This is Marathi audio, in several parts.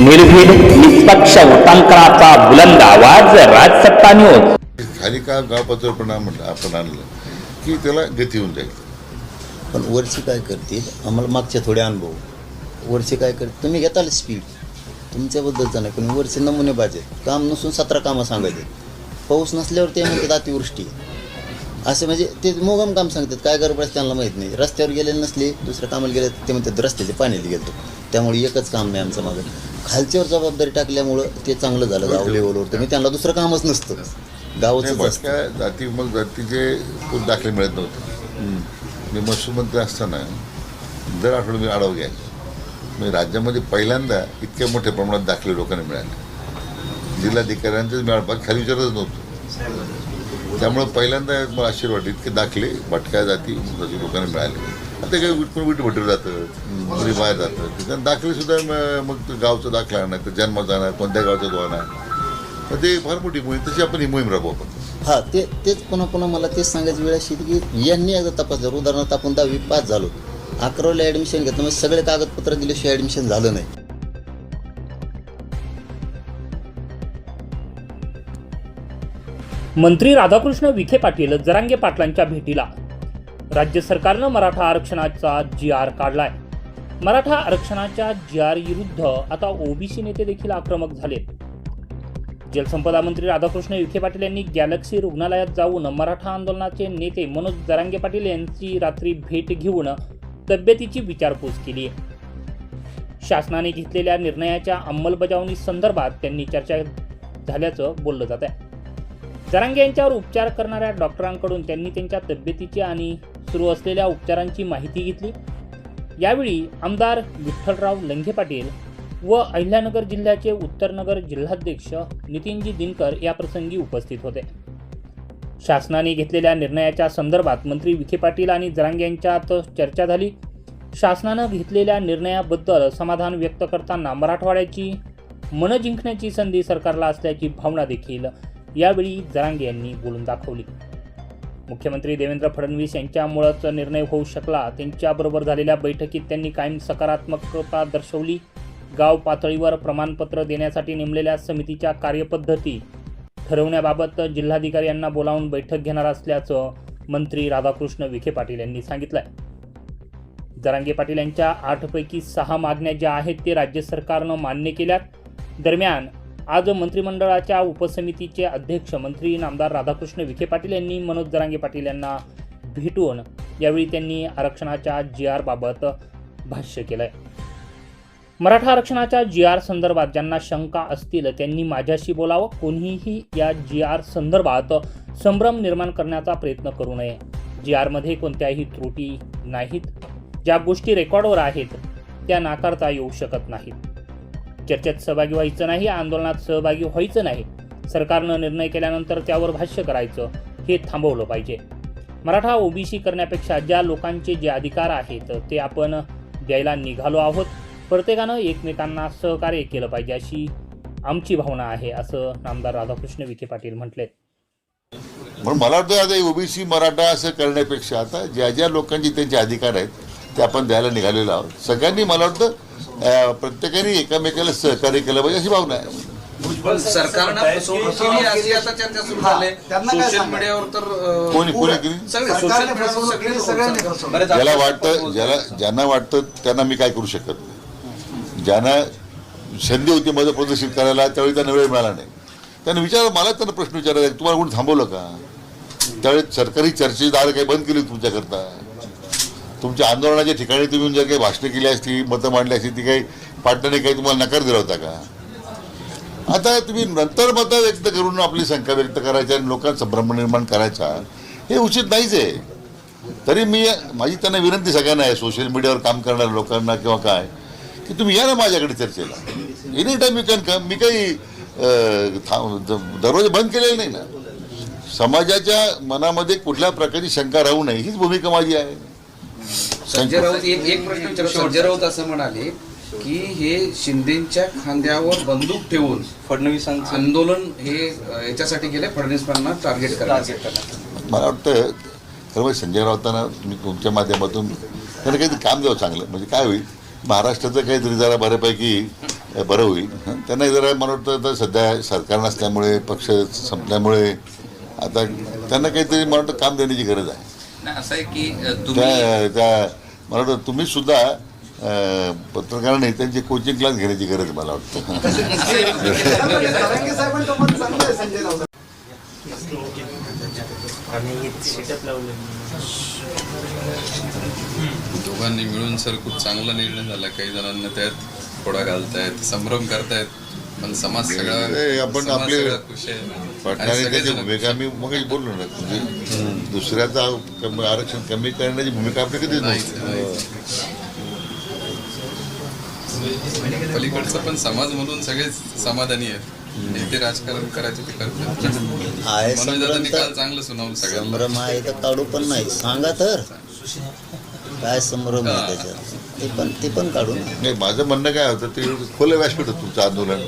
निर्भीड निष्पक्ष उटांकनाचा बुलंद आवाज राजसत्ता न्यूज खाली का गावपातळपणा म्हटलं? आपण आणलं. की त्याला गती होऊन जाईल. पण वरची काय करतील? आम्हाला मागचे थोडे अनुभव. वरचे काय करतील? तुम्ही घेताल स्पीड तुमच्याबद्दलचा नाही पण वरचे नमुने पाहिजे काम नसून सतरा कामं सांगायचे. पाऊस नसल्यावर ते म्हणतात अतिवृष्टी. असे म्हणजे ते मोगम काम सांगतात. काय गडबड आहे त्यांना माहीत नाही. रस्त्यावर गेलेले नसले दुसऱ्या कामाला गेले ते म्हणतात रस्त्याचे पाण्याला गेलो. त्यामुळे एकच काम नाही आमचं मागं. खालच्यावर जबाबदारी टाकल्यामुळं ते चांगलं झालं गाव लेवलवर तर मी त्यांना दुसरं कामच नसतं. गावच भटक्या जाती मग जातीचे दाखले मिळत नव्हते. मी महसूल मंत्री असताना दर आठवडे मी आढावा घ्यायचो. म्हणजे राज्यामध्ये पहिल्यांदा इतक्या मोठ्या प्रमाणात दाखले लोकांना मिळाले. जिल्हाधिकाऱ्यांचंच मिळालं खाली विचारच नव्हतं. त्यामुळे पहिल्यांदा मला आश्चर्य वाटलं इतके दाखले भटक्या जाती लोकांना मिळाले. आता काही विट विट भटर जातं कोणी बाहेर जातं. त्याच्यात दाखले सुद्धा म- मग तो गावचा दाखला नाही तर जन्माचा नाही कोणत्या गावचा तो नाही. तर ते फार मोठी मोहीम तशी आपण ही मोहीम राबवू आपण. हा ते तेच पुन्हा पुन्हा मला तेच सांगायची वेळ अशी की यांनी एकदा तपासलं. उदाहरणार्थ आपण दहावी पास झालो. अकरावीला ॲडमिशन घेतलं म्हणजे सगळे कागदपत्र दिल्याशिवाय ॲडमिशन झालं नाही. मंत्री राधाकृष्ण विखे पाटील जरांगे पाटलांच्या भेटीला राज्य सरकारनं मराठा आरक्षणाचा जी आर काढलाय. मराठा आरक्षणाच्या जी आर विरुद्ध आता ओबीसी नेते देखील आक्रमक झालेत. जलसंपदा मंत्री राधाकृष्ण विखे पाटील यांनी गॅलेक्सी रुग्णालयात जाऊन मराठा आंदोलनाचे नेते मनोज जरांगे पाटील यांची रात्री भेट घेऊन तब्येतीची विचारपूस केली. आहे शासनाने घेतलेल्या निर्णयाच्या अंमलबजावणी संदर्भात त्यांनी चर्चा झाल्याचं बोललं जात आहे जरांगे यांच्यावर उपचार करणाऱ्या डॉक्टरांकडून त्यांनी त्यांच्या तब्येतीची आणि सुरू असलेल्या उपचारांची माहिती घेतली. यावेळी आमदार विठ्ठलराव लंघे पाटील व अहिल्यानगर जिल्ह्याचे उत्तरनगर जिल्हाध्यक्ष नितीनजी दिनकर याप्रसंगी उपस्थित होते. शासनाने घेतलेल्या निर्णयाच्या संदर्भात मंत्री विखे पाटील आणि जरांग यांच्यात चर्चा झाली. शासनानं घेतलेल्या निर्णयाबद्दल समाधान व्यक्त करताना मराठवाड्याची मन जिंकण्याची संधी सरकारला असल्याची भावना देखील यावेळी जरांगे यांनी बोलून दाखवली. मुख्यमंत्री देवेंद्र फडणवीस यांच्यामुळंच निर्णय होऊ शकला. त्यांच्याबरोबर झालेल्या बैठकीत त्यांनी कायम सकारात्मकता दर्शवली. गाव पातळीवर प्रमाणपत्र देण्यासाठी नेमलेल्या समितीच्या कार्यपद्धती ठरवण्याबाबत जिल्हाधिकारी यांना बोलावून बैठक घेणार असल्याचं मंत्री राधाकृष्ण विखे पाटील यांनी सांगितलंय. जरांगे पाटील यांच्या आठपैकी सहा मागण्या ज्या आहेत ते राज्य सरकारनं मान्य केल्यात. दरम्यान आज मंत्रिमंडळाच्या उपसमितीचे अध्यक्ष मंत्री नामदार राधाकृष्ण विखे पाटील यांनी मनोज जरांगे पाटील यांना भेटून यावेळी त्यांनी आरक्षणाच्या जी आरबाबत भाष्य भाष्य केलंय. मराठा आरक्षणाच्या जी आर संदर्भात ज्यांना शंका असतील त्यांनी माझ्याशी बोलावं. कोणीही या जी आर संदर्भात संभ्रम निर्माण करण्याचा प्रयत्न करू नये. जी आरमध्ये कोणत्याही त्रुटी नाहीत. ज्या गोष्टी रेकॉर्डवर आहेत त्या नाकारता येऊ शकत नाहीत. चर्चेत सहभागी व्हायचं नाही आंदोलनात सहभागी व्हायचं नाही. सरकारनं निर्णय केल्यानंतर त्यावर भाष्य करायचं हे थांबवलं पाहिजे. मराठा ओबीसी करण्यापेक्षा ज्या लोकांचे जे अधिकार आहेत ते आपण द्यायला निघालो आहोत. प्रत्येकानं एकमेकांना सहकार्य केलं पाहिजे अशी आमची भावना आहे असं नामदार राधाकृष्ण विखे पाटील म्हटले. म्हणून मला वाटतं आता ओबीसी मराठा असं करण्यापेक्षा आता ज्या ज्या लोकांचे त्यांचे अधिकार आहेत ते आपण द्यायला निघालेलो आहोत. सगळ्यांनी मला वाटतं प्रत्येकाने एकामेकाला सहकार्य केलं पाहिजे अशी भावना आहे. कोणी कोणी केली? ज्याला वाटतं. ज्याला ज्यांना वाटतं त्यांना मी काय करू शकत नाही. ज्यांना संधी होती मत प्रदर्शित करायला त्यावेळी त्यांना वेळ मिळाला नाही. त्यांना विचार मला त्यांना प्रश्न विचारायला तुम्हाला कोणी थांबवलं का? त्यावेळी सरकारी चर्चेची दार काही बंद केली तुमच्याकरता. तुमच्या आंदोलनाच्या ठिकाणी तुम्ही जर काही भाषणं केली असती मतं मांडली असती ती काही पाटणाने काही तुम्हाला नकार दिला होता का? आता तुम्ही नंतर मतं व्यक्त करून आपली शंका व्यक्त करायच्या आणि लोकांचा संभ्रम निर्माण करायचा हे उचित नाहीच आहे. तरी मी माझी त्यांना विनंती सगळ्यांना आहे सोशल मीडियावर काम करणाऱ्या लोकांना किंवा काय की तुम्ही या ना माझ्याकडे चर्चेला. Any time you can come मी काही द- दरवाजे बंद केलेले नाही ना. समाजाच्या मनामध्ये कुठल्या प्रकारची शंका राहू नये हीच भूमिका माझी आहे. संजय राऊत एक एक प्रश्न विचारतो संजय राऊत असं म्हणाले की हे शिंदेच्या खांद्यावर बंदूक ठेवून फडणवीसांचं आंदोलन हे अं, याच्यासाठी गेले फडणवीसांना टार्गेट करण्यासाठी. मला वाटतं खरं म्हणजे संजय राऊतांना तुम्ही तुमच्या माध्यमातून त्यांना काहीतरी काम द्यावं चांगलं. म्हणजे काय होईल? महाराष्ट्राचं काहीतरी जरा बऱ्यापैकी बरं होईल. हं. त्यांना जरा मला वाटतं आता सध्या सरकार नसल्यामुळे पक्ष संपल्यामुळे आता त्यांना काहीतरी मला वाटतं काम देण्याची गरज आहे. नाही, असं आहे की त्या त्या मला वाटतं तुम्ही सुद्धा अं, पत्रकारांनी त्यांचे कोचिंग क्लास घेण्याची गरज आहे मला वाटतं. दोघांनी मिळून सर खूप चांगला निर्णय झाला. काही जणांना त्यात थोडा घालतायत संभ्रम करतायत. पण समाज सगळा नाही, आपण आपले सगळा भूमिका मी मग बोललो ना म्हणजे दुसऱ्याचा कमी- आरक्षण कमी करण्याची भूमिका आपली कधीच नाहीच. पलीकडचं पण समाज म्हणून सगळेच समाधानी आहेत. ते राजकारण करायचे ते करतात. चांगलं सुनावलं सगळ्यांना. संभ्रम आहे तर काढू पण नाही. सांगा तर. काय संभ्रम आहे त्याच्यात? ते पण ते पण काढू ना नाही माझं म्हणणं काय होतं ते खुलं व्यासपीठ होतं तुमचं आंदोलन.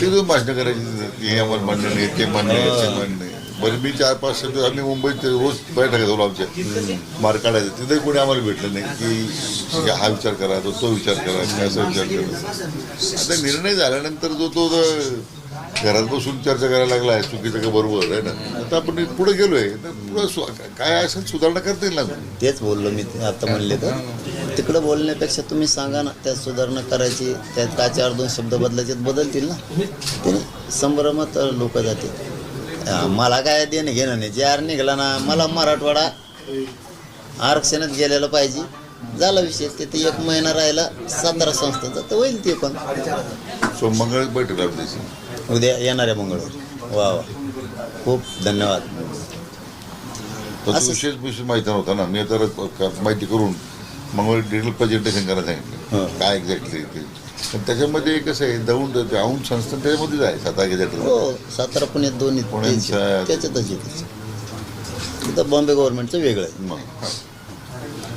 ते भाषणं करायची हे आम्हाला म्हणणं नाही ते म्हणणं ते म्हणणं बरं मी चार पाच शब्द आम्ही मुंबईत रोज बैठका झालो आमच्या. मार्क काढायचं. तिथे कोणी आम्हाला भेटलं नाही की हा विचार करा तो तो विचार करा की असा विचार करा. आता निर्णय झाल्यानंतर जो तो घरात बसून चर्चा करायला लागला आहे चुकीचं का बरोबर आहे ना? आता आपण पुढे गेलोय पुढं काय असेल सुधारणा करता येईल ना? तेच बोललो मी आता म्हणले तर. तिकडं बोलण्यापेक्षा तुम्ही सांगा ना त्यात सुधारणा करायची त्यात काय चार दोन शब्द बदलायचे बदलतील ना? ते संभ्रमात लोक जातील. मला काय देणं घेणं नाही. जे आर निघाला ना मला मराठवाडा आरक्षणात गेलेलं पाहिजे. झाला विषय. तिथे एक महिना राहिला सातारा संस्थांचा तर होईल ते पण. सो मंगळ बैठक त्याची उद्या येणाऱ्या मंगळवार. वा वा. खूप धन्यवाद. विशेष विषय माहिती नव्हता ना. मी आता क- माहिती करून मंगळ डिटेल प्रेझेंटेशन करायला सांगितलं. हं. काय एक्झॅक्टली ते. पण त्याच्यामध्ये कसं आहे दौंड औंध संस्थान त्याच्यामध्येच आहे सातारा हो सातारा पुण्यात दोन्ही पुण्यात, त्यांचे- त्याच्यातच येते तिथं बॉम्बे गव्हर्नमेंटचं वेगळं आहे. मग हा.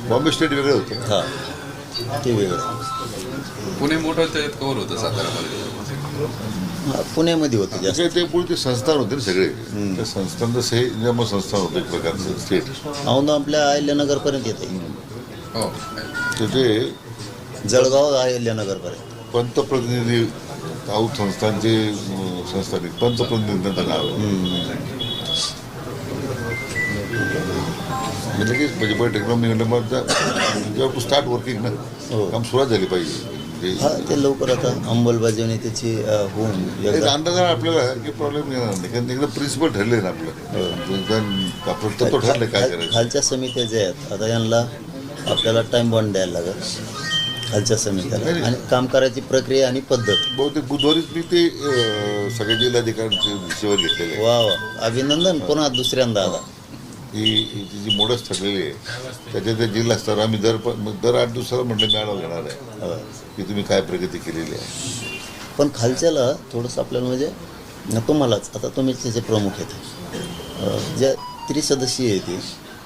बॉम्बे स्टेट वेगळं होतं. हा ते वेगळं पुणे मोठं त्याच्यात कव्हर होतं सातारामध्ये हा, पुण्यामध्ये होतं जास्त. ते ते पुढे ते संस्थान होते ना सगळे. त्या संस्थान हे नियम संस्थान होतं एक प्रकारचं स्टेट औंध आपल्या अहिल्यानगरपर्यंत येते हो. तर ते जळगाव अहिल्यानगरपर्यंत पंतप्रतिनिधी औध संस्थांचे संस्थानिक पंतप्रतिनिधींचं. मी लगेच म्हणजे बैठक मी म्हणलं मग जा- जेव्हा स्टार्ट वर्किंग ना हो. काम सुरुवात झाली पाहिजे. म्हणजे हा ते लवकर आता अंमलबजावणी त्याची होऊन अंदाज आपल्याला की प्रॉब्लेम येणार नाही. कारण एकदा प्रिन्सिपल ठरले ना आपलं. आपलं तत्व ठरलं काय करायचं. खालच्या समित्या ज्या आहेत आता यांना आपल्याला टाइम बॉन्ड द्यायला लागेल. खालच्या समित्याला आणि काम करायची प्रक्रिया आणि पद्धत. बहुतेक बुधवारीच मी ते अं, सगळ्या जिल्हाधिकाऱ्यांचे विषयावर घेतलेले आहे वा वा. अभिनंदन. पुन्हा दुसऱ्यांदा आता ही ही जी मोडस ठरलेली आहे त्याच्या त्या जिल्हा स्तर आम्ही दर प- दर आठ दिवसाला म्हटलं मॅडम घेणार आहे. हो. की तुम्ही काय प्रगती केलेली आहे. पण खालच्याला थोडंसं आपल्याला म्हणजे न तुम्हालाच आता तुम्ही त्याचे प्रमुख आहेत. अं, ज्या त्रिसदस्यीय येतील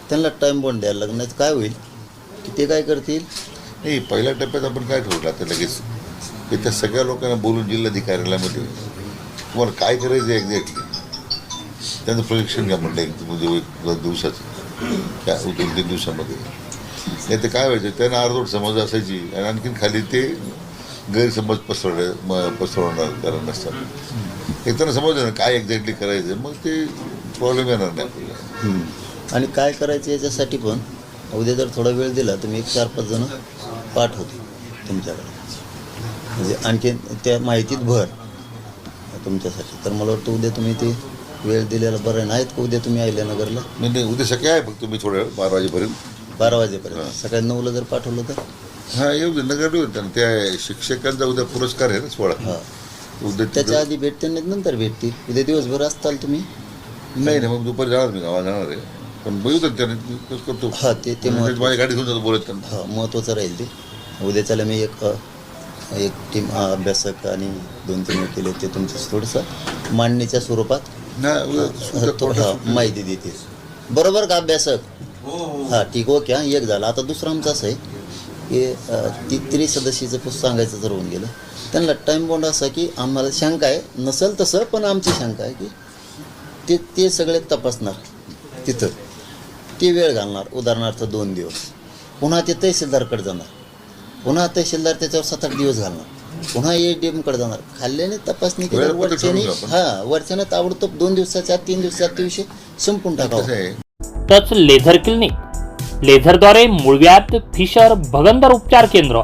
त्यांना टाईम बॉन्ड द्यायला लागणार काय होईल? की ते काय करतील? नाही पहिल्या टप्प्यात आपण काय ठरवलं आता लगेच? की त्या सगळ्या लोकांना बोलून जिल्हाधिकाऱ्यालयामध्ये तुम्हाला काय करायचं एक्झॅक्टली त्यांचं प्रशिक्षण घ्या म्हटलं एक म्हणजे दिवसाचं. त्या दोन तीन दिवसामध्ये. नाही ते काय व्हायचं त्यांना अर्धवट समज असायची आणि आणखीन खाली ते गैरसमज पसरवणे म- पसरवणार कारण नसतात. एक त्यांना समजलं ना काय एक्झॅक्टली करायचं मग ते प्रॉब्लेम येणार नाही आपल्याला. आणि काय करायचं याच्यासाठी पण? उद्या जर थोडा वेळ दिला तर मी एक चार पाच जण पाठवतो तुमच्याकडे. म्हणजे आणखीन त्या माहितीत भर तुमच्यासाठी. तर मला वाटतं उद्या तुम्ही ते वेळ दिलेला बरं आहे. नाहीत का उद्या तुम्ही अहिल्यानगरला? नाही नाही उद्या सकाळी आहे फक्त मी थोड्या वेळ बारा वाजेपर्यंत. बारा वाजेपर्यंत. सकाळी नऊला जर पाठवलं तर? हा येऊ दे नगर येऊ दे. त्या शिक्षकांचा उद्या पुरस्कार आहे ना सोळा हा. उद्या त्याच्या तिथं- आधी भेटते नाही नंतर भेटतील. उद्या दिवसभर असताल तुम्ही? नाही नाही मग दुपारी जाणार मी गावात जाणार आहे. पण त्याने करतो. हा ते ते म्हणजे माझी गाडी घेऊन जातो बोलत त्यांना. हा महत्त्वाचं राहील ते. उद्याच्याला मी एक अ, एक टीम अभ्यासक आणि दोन तीन वकील आहेत ते तुमचं थोडंसं मांडणीच्या स्वरूपात. नाही उद्या- हा, उद्या तो- हा, माहिती देतील बरोबर का अभ्यासक? हा ठीक ओके हा एक झाला. आता दुसरं आमचं असं आहे की अ, ती त्रिसदस्यीचं पुस्तक सांगायचं जर होऊन गेलं त्यांना टाईम बॉन्ड असा की आम्हाला शंका आहे. नसेल तसं पण आमची शंका आहे की ते ते सगळे तपासणार तिथं. ते वेळ घालणार उदाहरणार्थ दोन दिवस. पुन्हा ते तहसीलदारकडे जाणार. पुन्हा तहसीलदार त्याच्यावर सात आठ दिवस घालणार. पुन्हा ए डी कडे जाणार. खाल्ल्याने तपासणी केल्यावर वेळापत्रक वरच्याने. हा वरच्यानं ताबडतोब दोन दिवसाच्या तीन दिवसात ते विषय संपून टाकावा. Touch laser clinic. लेझरद्वारे मूळव्याध फिशर भगंदर उपचार केंद्र.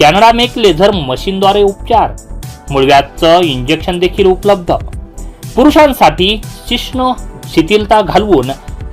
कॅनडा मेक लेझर मशीनद्वारे उपचार. मूळव्याधचं इंजेक्शन देखील उपलब्ध. पुरुषांसाठी शिश्न शिथिलता घालवून